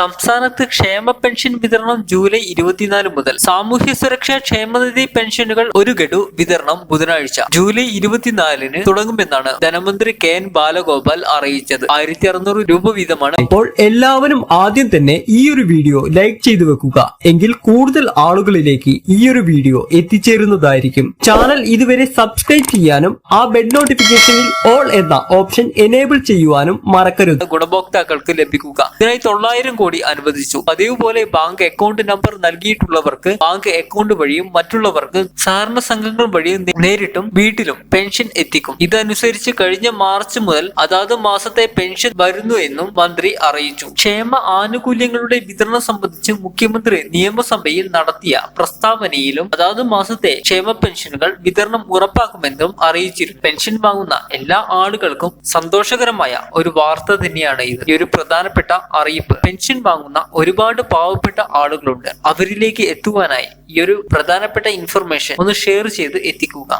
സംസ്ഥാനത്ത് ക്ഷേമ പെൻഷൻ വിതരണം ജൂലൈ ഇരുപത്തിനാല് മുതൽ. സാമൂഹ്യ സുരക്ഷാ ക്ഷേമനിധി പെൻഷനുകൾ ഒരു ഗഡു വിതരണം ബുധനാഴ്ച. ജൂലൈ ഇരുപത്തിനാലിന് തുടങ്ങുമെന്നാണ് ധനമന്ത്രി കെ എൻ ബാലഗോപാൽ അറിയിച്ചത്. ആയിരത്തി അറുന്നൂറ് രൂപ വീതമാണ് അപ്പോൾ എല്ലാവരും ആദ്യം തന്നെ ഈ ഒരു വീഡിയോ ലൈക്ക് ചെയ്തു വെക്കുക. എങ്കിൽ കൂടുതൽ ആളുകളിലേക്ക് ഈ ഒരു വീഡിയോ എത്തിച്ചേരുന്നതായിരിക്കും. ചാനൽ ഇതുവരെ സബ്സ്ക്രൈബ് ചെയ്യാനും ആ ബെഡ് നോട്ടിഫിക്കേഷനിൽ ഓൾ എന്ന ഓപ്ഷൻ എനേബിൾ ചെയ്യുവാനും മറക്കരുത്. ഗുണഭോക്താക്കൾക്ക് ലഭിക്കുക. ഇതിനായി തൊള്ളായിരം കോടി അനുവദിച്ചു. പതിവുപോലെ ബാങ്ക് അക്കൗണ്ട് നമ്പർ നൽകിയിട്ടുള്ളവർക്ക് ബാങ്ക് അക്കൗണ്ട് വഴിയും മറ്റുള്ളവർക്ക് സഹകരണ സംഘങ്ങൾ വഴിയും നേരിട്ടും വീട്ടിലും പെൻഷൻ എത്തിക്കും. ഇതനുസരിച്ച് കഴിഞ്ഞ മാർച്ച് മുതൽ അതാത് മാസത്തെ പെൻഷൻ വരുന്നു എന്നും മന്ത്രി അറിയിച്ചു. ക്ഷേമ ആനുകൂല്യങ്ങളുടെ വിതരണം സംബന്ധിച്ച് മുഖ്യമന്ത്രി നിയമസഭയിൽ നടത്തിയ പ്രസ്താവനയിലും അതാത് മാസത്തെ ക്ഷേമ പെൻഷനുകൾ വിതരണം ഉറപ്പാക്കുമെന്നും അറിയിച്ചിരുന്നു പെൻഷൻ വാങ്ങുന്ന എല്ലാ ആളുകൾക്കും സന്തോഷകരമായ ഒരു വാർത്ത തന്നെയാണ് ഇത്. ഈ ഒരു പ്രധാനപ്പെട്ട അറിയിപ്പ്. പെൻഷൻ വാങ്ങുന്ന ഒരുപാട് പാവപ്പെട്ട ആളുകളുണ്ട്. അവരിലേക്ക് എത്തുവാനായി ഈ ഒരു പ്രധാനപ്പെട്ട ഇൻഫർമേഷൻ ഒന്ന് ഷെയർ ചെയ്ത് എത്തിക്കുക.